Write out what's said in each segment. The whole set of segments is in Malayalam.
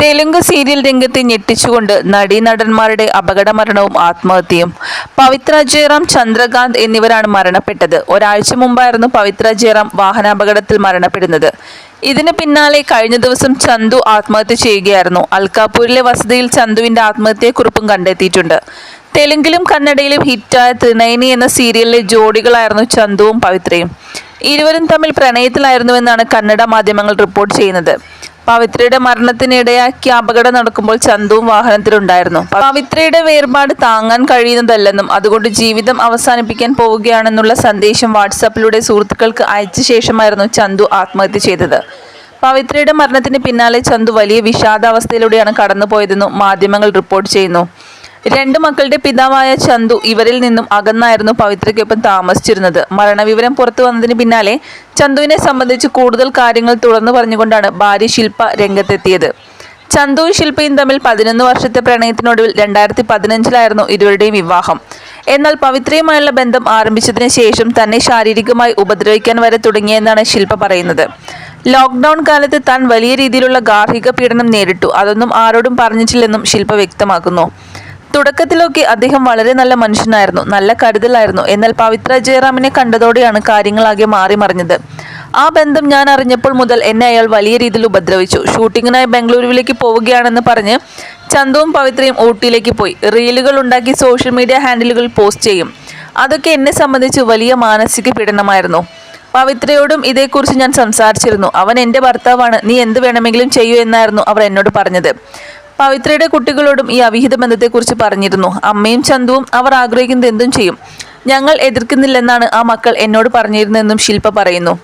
തെലുങ്ക് സീരിയൽ രംഗത്തെ ഞെട്ടിച്ചുകൊണ്ട് നടീനടന്മാരുടെ അപകടമരണവും ആത്മഹത്യയും. പവിത്ര ജയറാം ചന്ദ്രകാന്ത് എന്നിവരാണ് മരണപ്പെട്ടത്. ഒരാഴ്ച മുമ്പായിരുന്നു പവിത്ര ജയറാം വാഹനാപകടത്തിൽ മരണപ്പെടുന്നത്. ഇതിന് പിന്നാലെ കഴിഞ്ഞ ദിവസം ചന്തു ആത്മഹത്യ ചെയ്യുകയായിരുന്നു. അൽക്കാപൂരിലെ വസതിയിൽ ചന്തുവിന്റെ ആത്മഹത്യയെക്കുറിപ്പും കണ്ടെത്തിയിട്ടുണ്ട്. തെലുങ്കിലും കന്നഡയിലും ഹിറ്റായ ത്രിനൈനി എന്ന സീരിയലിലെ ജോഡികളായിരുന്നു ചന്തുവും പവിത്രയും. ഇരുവരും തമ്മിൽ പ്രണയത്തിലായിരുന്നുവെന്നാണ് കന്നഡ മാധ്യമങ്ങൾ റിപ്പോർട്ട് ചെയ്യുന്നത്. പവിത്രയുടെ മരണത്തിനിടയാക്കിയ അപകടം നടക്കുമ്പോൾ ചന്തുവും വാഹനത്തിലുണ്ടായിരുന്നു. പവിത്രയുടെ വേർപാട് താങ്ങാൻ കഴിയുന്നതല്ലെന്നും അതുകൊണ്ട് ജീവിതം അവസാനിപ്പിക്കാൻ പോവുകയാണെന്നുള്ള സന്ദേശം വാട്സാപ്പിലൂടെ സുഹൃത്തുക്കൾക്ക് അയച്ച ശേഷമായിരുന്നു ചന്തു ആത്മഹത്യ ചെയ്തത്. പവിത്രയുടെ മരണത്തിന് പിന്നാലെ ചന്തു വലിയ വിഷാദാവസ്ഥയിലൂടെയാണ് കടന്നുപോയതെന്നും മാധ്യമങ്ങൾ റിപ്പോർട്ട് ചെയ്യുന്നു. രണ്ട് മക്കളുടെ പിതാവായ ചന്തു ഇവരിൽ നിന്നും അകന്നായിരുന്നു പവിത്രയ്ക്കൊപ്പം താമസിച്ചിരുന്നത്. മരണവിവരം പുറത്തു വന്നതിന് പിന്നാലെ ചന്തുവിനെ സംബന്ധിച്ച് കൂടുതൽ കാര്യങ്ങൾ തുറന്നു പറഞ്ഞുകൊണ്ടാണ് ഭാര്യ ശില്പ രംഗത്തെത്തിയത്. ചന്തുവും ശില്പയും തമ്മിൽ പതിനൊന്ന് വർഷത്തെ പ്രണയത്തിനൊടുവിൽ രണ്ടായിരത്തി പതിനഞ്ചിലായിരുന്നു ഇരുവരുടെയും വിവാഹം. എന്നാൽ പവിത്രയുമായുള്ള ബന്ധം ആരംഭിച്ചതിന് ശേഷം തന്നെ ശാരീരികമായി ഉപദ്രവിക്കാൻ വരെ തുടങ്ങിയെന്നാണ് ശില്പ പറയുന്നത്. ലോക്ക്ഡൌൺ കാലത്ത് താൻ വലിയ രീതിയിലുള്ള ഗാർഹിക പീഡനം നേരിട്ടു. അതൊന്നും ആരോടും പറഞ്ഞിട്ടില്ലെന്നും ശില്പ വ്യക്തമാക്കുന്നു. തുടക്കത്തിലൊക്കെ അദ്ദേഹം വളരെ നല്ല മനുഷ്യനായിരുന്നു നല്ല കരുതലായിരുന്നു. എന്നാൽ പവിത്ര ജയറാമിനെ കണ്ടതോടെയാണ് കാര്യങ്ങളാകെ മാറി മറിഞ്ഞത്. ആ ബന്ധം ഞാൻ അറിഞ്ഞപ്പോൾ മുതൽ എന്നെ അയാൾ വലിയ രീതിയിൽ ഉപദ്രവിച്ചു. ഷൂട്ടിങ്ങിനായി ബംഗളൂരുവിലേക്ക് പോവുകയാണെന്ന് പറഞ്ഞ് ചന്തുവും പവിത്രയും ഊട്ടിയിലേക്ക് പോയി. റീലുകൾ ഉണ്ടാക്കി സോഷ്യൽ മീഡിയ ഹാൻഡിലുകൾ പോസ്റ്റ് ചെയ്യും. അതൊക്കെ എന്നെ സംബന്ധിച്ച് വലിയ മാനസിക പീഡനമായിരുന്നു. പവിത്രയോടും ഇതേക്കുറിച്ച് ഞാൻ സംസാരിച്ചിരുന്നു. അവൻ എന്റെ ഭർത്താവാണ്. നീ എന്ത് വേണമെങ്കിലും ചെയ്യൂ എന്നായിരുന്നു അവർ എന്നോട് പറഞ്ഞത്. പവിത്രയുടെ കുട്ടികളോടും ഈ അവിഹിത ബന്ധത്തെക്കുറിച്ച് പറഞ്ഞിരുന്നു. അമ്മയും ചന്തുവും അവർ ആഗ്രഹിക്കുന്നത് എന്തും ചെയ്യും. ഞങ്ങൾ എതിർക്കുന്നില്ലെന്നാണ് ആ മക്കൾ എന്നോട് പറഞ്ഞിരുന്നതെന്നും ശില്പ പറയുന്നു.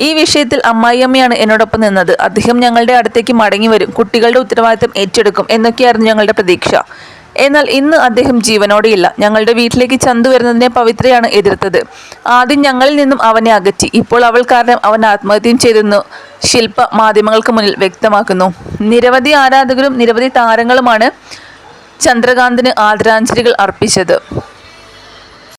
ഈ വിഷയത്തിൽ അമ്മായിയമ്മയാണ് എന്നോടൊപ്പം നിന്നത്. അദ്ദേഹം ഞങ്ങളുടെ അടുത്തേക്ക് മടങ്ങി വരും കുട്ടികളുടെ ഉത്തരവാദിത്തം ഏറ്റെടുക്കും എന്നൊക്കെയായിരുന്നു ഞങ്ങളുടെ പ്രതീക്ഷ. എന്നാൽ ഇന്ന് അദ്ദേഹം ജീവനോടെയില്ല ഞങ്ങളുടെ വീട്ടിലേക്ക് ചന്തു വരുന്നതിനെ പവിത്രയാണ് എതിർത്തത്. ആദ്യം ഞങ്ങളിൽ നിന്നും അവനെ അകറ്റി. ഇപ്പോൾ അവൾ കാരണം അവൻ ആത്മഹത്യയും ചെയ്തെന്നു ശില്പ മാധ്യമങ്ങൾക്ക് മുന്നിൽ വ്യക്തമാക്കുന്നു. നിരവധി ആരാധകരും നിരവധി താരങ്ങളുമാണ് ചന്ദ്രകാന്തിന് ആദരാഞ്ജലികൾ അർപ്പിച്ചത്.